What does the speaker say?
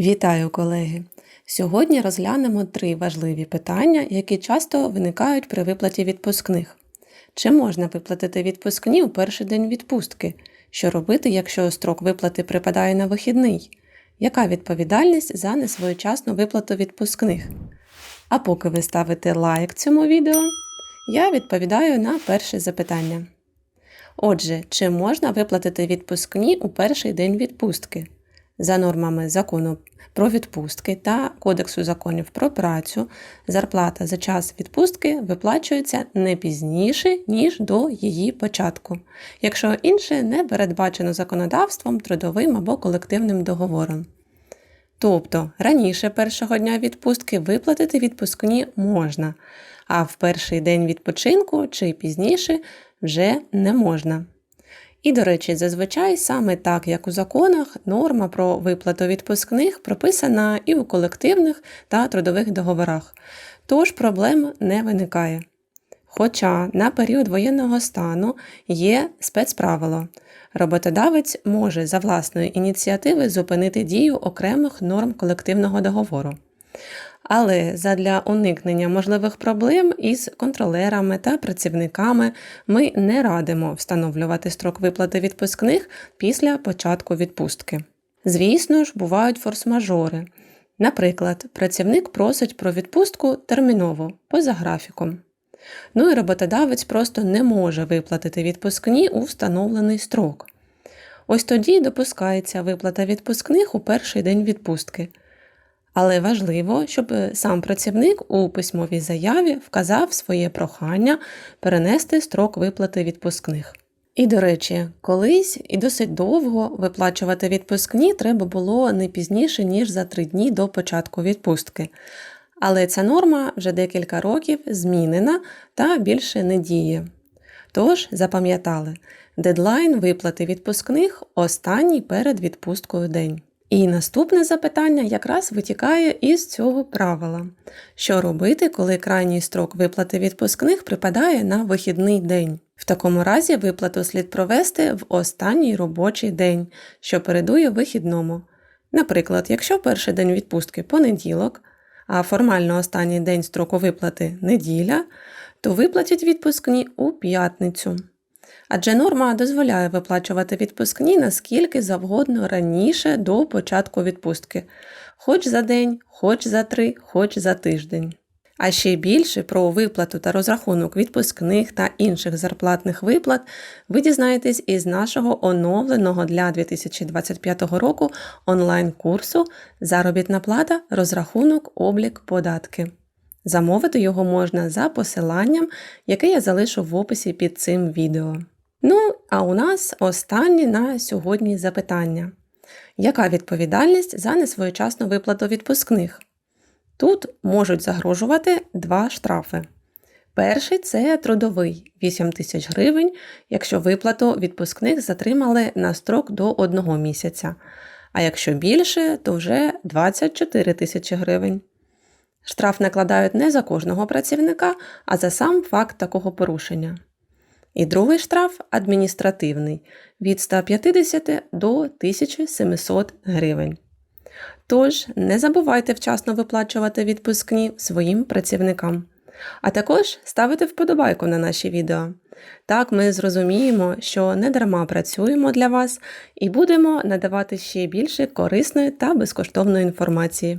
Вітаю, колеги! Сьогодні розглянемо три важливі питання, які часто виникають при виплаті відпускних. Чи можна виплатити відпускні у перший день відпустки? Що робити, якщо строк виплати припадає на вихідний? Яка відповідальність за несвоєчасну виплату відпускних? А поки ви ставите лайк цьому відео, я відповідаю на перше запитання. Отже, чи можна виплатити відпускні у перший день відпустки? За нормами закону про відпустки та Кодексу законів про працю, зарплата за час відпустки виплачується не пізніше, ніж до її початку, якщо інше не передбачено законодавством, трудовим або колективним договором. Тобто раніше першого дня відпустки виплатити відпускні можна, а в перший день відпочинку чи пізніше вже не можна. І, до речі, зазвичай саме так, як у законах, норма про виплату відпускних прописана і у колективних та трудових договорах, тож проблем не виникає. Хоча на період воєнного стану є спецправило. Роботодавець може за власної ініціативи зупинити дію окремих норм колективного договору. Але задля уникнення можливих проблем із контролерами та працівниками ми не радимо встановлювати строк виплати відпускних після початку відпустки. Звісно ж, бувають форс-мажори. Наприклад, працівник просить про відпустку терміново, поза графіком. Ну і роботодавець просто не може виплатити відпускні у встановлений строк. Ось тоді допускається виплата відпускних у перший день відпустки. Але важливо, щоб сам працівник у письмовій заяві вказав своє прохання перенести строк виплати відпускних. І, до речі, колись і досить довго виплачувати відпускні треба було не пізніше, ніж за три дні до початку відпустки. Але ця норма вже декілька років змінена та більше не діє. Тож, запам'ятали, дедлайн виплати відпускних останній перед відпусткою день. І наступне запитання якраз витікає із цього правила: що робити, коли крайній строк виплати відпускних припадає на вихідний день. В такому разі виплату слід провести в останній робочий день, що передує вихідному. Наприклад, якщо перший день відпустки понеділок, а формально останній день строку виплати неділя, то виплатять відпускні у п'ятницю. Адже норма дозволяє виплачувати відпускні наскільки завгодно раніше до початку відпустки, хоч за день, хоч за три, хоч за тиждень. А ще більше про виплату та розрахунок відпускних та інших зарплатних виплат ви дізнаєтесь із нашого оновленого для 2025 року онлайн-курсу Заробітна плата, розрахунок, облік, податки. Замовити його можна за посиланням, яке я залишу в описі під цим відео. Ну, а у нас останнє на сьогодні запитання: яка відповідальність за несвоєчасну виплату відпускних? Тут можуть загрожувати два штрафи. Перший це трудовий 8 тисяч гривень, якщо виплату відпускних затримали на строк до одного місяця, а якщо більше, то вже 24 тисячі гривень. Штраф накладають не за кожного працівника, а за сам факт такого порушення. І другий штраф адміністративний від 150 до 1700 гривень. Тож не забувайте вчасно виплачувати відпускні своїм працівникам, а також ставити вподобайку на наші відео. Так ми зрозуміємо, що не дарма працюємо для вас і будемо надавати ще більше корисної та безкоштовної інформації.